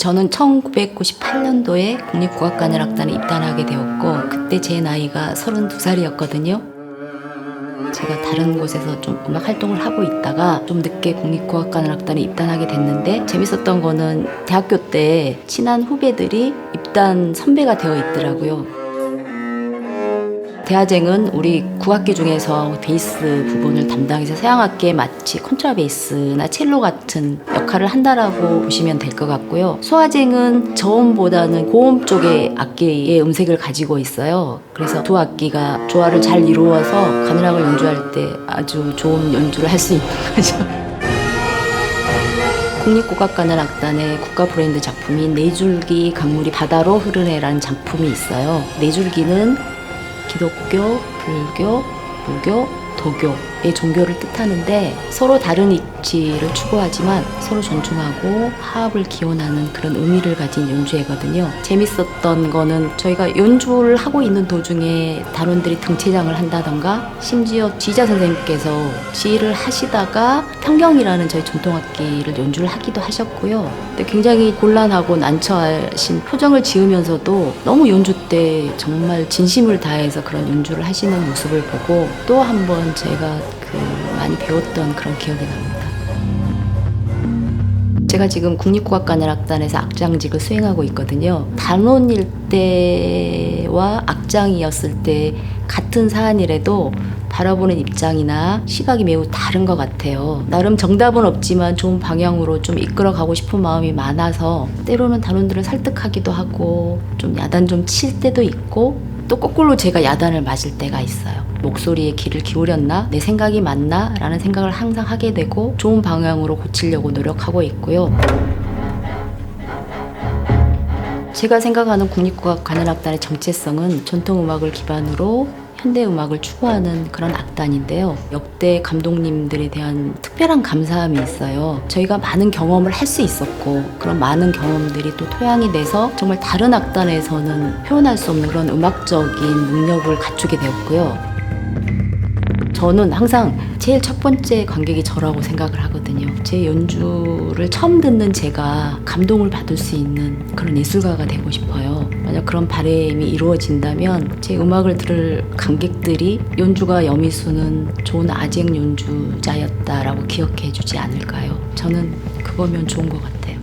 저는 1998년도에 국립국악관을 악단에 입단하게 되었고 그때 제 나이가 32살이었거든요. 제가 다른 곳에서 좀 음악 활동을 하고 있다가 좀 늦게 국립국악관을 악단에 입단하게 됐는데 재밌었던 거는 대학교 때 친한 후배들이 입단 선배가 되어 있더라고요. 대하쟁은 우리 국악기 중에서 베이스 부분을 담당해서 서양악기에 마치 콘트라베이스나 첼로 같은 역할을 한다라고 보시면 될 것 같고요. 소화쟁은 저음보다는 고음 쪽의 악기의 음색을 가지고 있어요. 그래서 두 악기가 조화를 잘 이루어서 가늘악을 연주할 때 아주 좋은 연주를 할 수 있는 거죠. 국립국악관을 악단의 국가 브랜드 작품인 네 줄기 강물이 바다로 흐르네라는 작품이 있어요. 네 줄기는 기독교, 불교, 무교, 도교 의 종교를 뜻하는데 서로 다른 이치를 추구하지만 서로 존중하고 화합을 기원하는 그런 의미를 가진 연주회거든요. 재밌었던 거는 저희가 연주를 하고 있는 도중에 단원들이 등체장을 한다던가 심지어 지자 선생님께서 지휘를 하시다가 평경이라는 저희 전통악기를 연주를 하기도 하셨고요. 근데 굉장히 곤란하고 난처하신 표정을 지으면서도 너무 연주 때 정말 진심을 다해서 그런 연주를 하시는 모습을 보고 또 한 번 제가 그 많이 배웠던 그런 기억이 납니다. 제가 지금 국립국악관을악단에서 악장직을 수행하고 있거든요. 단원일 때와 악장이었을 때 같은 사안이라도 바라보는 입장이나 시각이 매우 다른 것 같아요. 나름 정답은 없지만 좋은 방향으로 좀 이끌어 가고 싶은 마음이 많아서 때로는 단원들을 설득하기도 하고 좀 야단 좀 칠 때도 있고 또 거꾸로 제가 야단을 맞을 때가 있어요. 목소리에 귀를 기울였나? 내 생각이 맞나? 라는 생각을 항상 하게 되고 좋은 방향으로 고치려고 노력하고 있고요. 제가 생각하는 국립국악 관현악단의 정체성은 전통음악을 기반으로 현대 음악을 추구하는 그런 악단인데요. 역대 감독님들에 대한 특별한 감사함이 있어요. 저희가 많은 경험을 할 수 있었고 그런 많은 경험들이 또 토양이 돼서 정말 다른 악단에서는 표현할 수 없는 그런 음악적인 능력을 갖추게 되었고요. 저는 항상 제일 첫 번째 관객이 저라고 생각을 하거든요. 제 연주를 처음 듣는 제가 감동을 받을 수 있는 그런 예술가가 되고 싶어요. 만약 그런 바람이 이루어진다면 제 음악을 들을 관객들이 연주가 여미수는 좋은 아쟁 연주자였다라고 기억해 주지 않을까요? 저는 그거면 좋은 것 같아요.